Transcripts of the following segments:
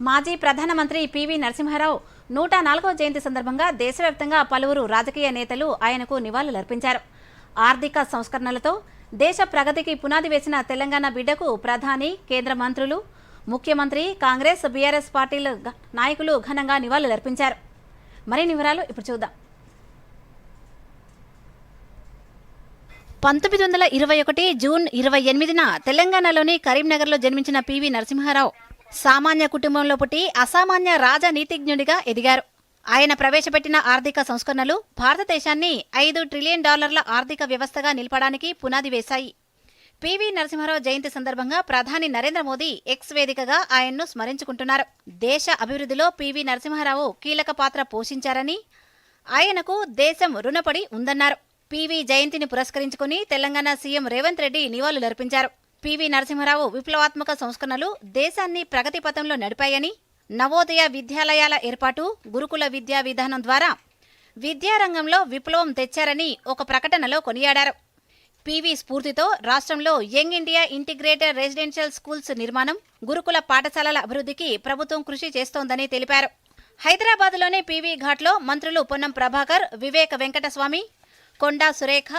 మాజీ ప్రధానమంత్రి పివి నరసింహారావు నూట నాలుగవ జయంతి సందర్భంగా దేశవ్యాప్తంగా పలువురు రాజకీయ నేతలు ఆయనకు నివాళులర్పించారు. ఆర్థిక సంస్కరణలతో దేశ ప్రగతికి పునాది వేసిన తెలంగాణ బిడ్డకు ప్రధాని కేంద్ర మంత్రులు ముఖ్యమంత్రి కాంగ్రెస్ బీఆర్ఎస్ పార్టీల నాయకులు ఘనంగా నివాళులర్పించారు. మరిన్ని వివరాలు ఇప్పుడు చూద్దాం. పంతొమ్మిది వందల ఇరవై ఒకటి జూన్ ఇరవై ఎనిమిదిన తెలంగాణలోని కరీంనగర్లో జన్మించిన పివి నరసింహారావు సామాన్య కుటుంబంలో పుట్టి అసామాన్య రాజనీతిజ్ఞుడిగా ఎదిగారు. ఆయన ప్రవేశపెట్టిన ఆర్థిక సంస్కరణలు భారతదేశాన్ని ఐదు ట్రిలియన్ డాలర్ల ఆర్థిక వ్యవస్థగా నిలపడానికి పునాది వేశాయి. పివి నరసింహారావు జయంతి సందర్భంగా ప్రధాని నరేంద్ర మోదీ ఎక్స్ వేదికగా ఆయన్ను స్మరించుకుంటున్నారు. దేశ అభివృద్ధిలో పివి నరసింహారావు కీలక పాత్ర పోషించారని ఆయనకు దేశం రుణపడి ఉందన్నారు. పివి జయంతిని పురస్కరించుకుని తెలంగాణ సీఎం రేవంత్ రెడ్డి నివాళులర్పించారు. పివి నరసింహారావు విప్లవాత్మక సంస్కరణలు దేశాన్ని ప్రగతి పథంలో నడిపాయని నవోదయ విద్యాలయాల ఏర్పాటు గురుకుల విద్యా విధానం ద్వారా విద్యారంగంలో విప్లవం తెచ్చారని ఒక ప్రకటనలో కొనియాడారు. పివి స్ఫూర్తితో రాష్ట్రంలో young India integrated residential schools నిర్మాణం గురుకుల పాఠశాలల అభివృద్ధికి ప్రభుత్వం కృషి చేస్తోందని తెలిపారు. హైదరాబాద్లోని పివి ఘాట్లో మంత్రులు పొన్నం ప్రభాకర్ వివేక వెంకటస్వామి కొండా సురేఖ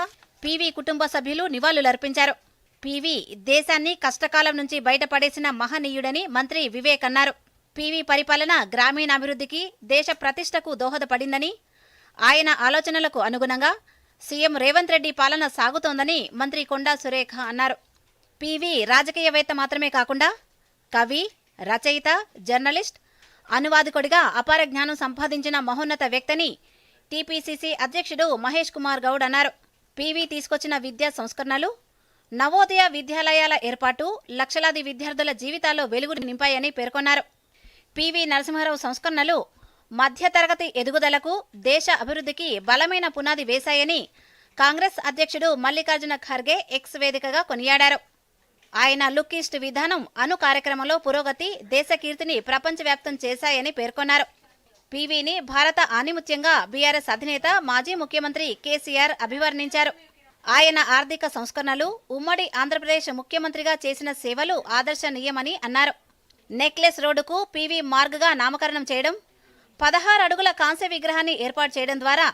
పివి కుటుంబ సభ్యులు నివాళులర్పించారు. పివి దేశాన్ని కష్టకాలం నుంచి బయటపడేసిన మహనీయుడని మంత్రి వివేక్ అన్నారు. పివి పరిపాలన గ్రామీణాభివృద్ధికి దేశ ప్రతిష్టకు దోహదపడిందని ఆయన ఆలోచనలకు అనుగుణంగా సీఎం రేవంత్ రెడ్డి పాలన సాగుతోందని మంత్రి కొండా సురేఖ అన్నారు. పివి రాజకీయవేత్త మాత్రమే కాకుండా కవి రచయిత జర్నలిస్ట్ అనువాదకుడిగా అపార జ్ఞానం సంపాదించిన మహోన్నత వ్యక్తిని టీపీసీసీ అధ్యక్షుడు మహేష్ కుమార్ గౌడ్ అన్నారు. పివి తీసుకొచ్చిన విద్యా సంస్కరణలు నవోదయ విద్యాలయాల ఏర్పాటు లక్షలాది విద్యార్థుల జీవితాల్లో వెలుగు నింపాయని పేర్కొన్నారు. పివి నరసింహారావు సంస్కరణలు మధ్యతరగతి ఎదుగుదలకు దేశ అభివృద్ధికి బలమైన పునాది వేశాయని కాంగ్రెస్ అధ్యక్షుడు మల్లికార్జున ఖర్గే ఎక్స్ వేదికగా కొనియాడారు. ఆయన లుక్ ఈస్ట్ విధానం అను కార్యక్రమంలో పురోగతి దేశ కీర్తిని ప్రపంచవ్యాప్తం చేశాయని పేర్కొన్నారు. పివిని భారత ఆనిముత్యంగా బీఆర్ఎస్ అధినేత మాజీ ముఖ్యమంత్రి కేసీఆర్ అభివర్ణించారు. ఆయన ఆర్థిక సంస్కరణలు ఉమ్మడి ఆంధ్రప్రదేశ్ ముఖ్యమంత్రిగా చేసిన సేవలు ఆదర్శనీయమని అన్నారు. నెక్లెస్ రోడ్డుకు పివి మార్గ్గా నామకరణం చేయడం పదహారు అడుగుల కాంస్య విగ్రహాన్ని ఏర్పాటు చేయడం ద్వారా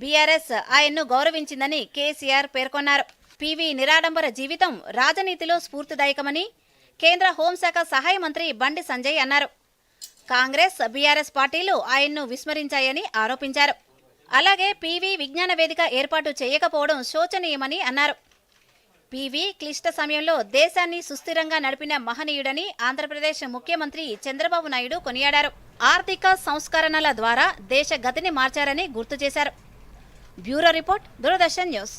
బీఆర్ఎస్ ఆయన్ను గౌరవించిందని కేసీఆర్ పేర్కొన్నారు. పివి నిరాడంబర జీవితం రాజనీతిలో స్ఫూర్తిదాయకమని కేంద్ర హోంశాఖ సహాయ మంత్రి బండి సంజయ్ అన్నారు. కాంగ్రెస్ బీఆర్ఎస్ పార్టీలు ఆయన్ను విస్మరించాయని ఆరోపించారు. అలాగే పీవీ విజ్ఞాన వేదిక ఏర్పాటు చేయకపోవడం శోచనీయమని అన్నారు. పీవీ క్లిష్ట సమయంలో దేశాన్ని సుస్థిరంగా నడిపిన మహనీయుడని ఆంధ్రప్రదేశ్ ముఖ్యమంత్రి చంద్రబాబు నాయుడు కొనియాడారు. ఆర్థిక సంస్కరణల ద్వారా దేశ గతిని మార్చారని గుర్తు చేశారు. Bureau report Doordarshan news.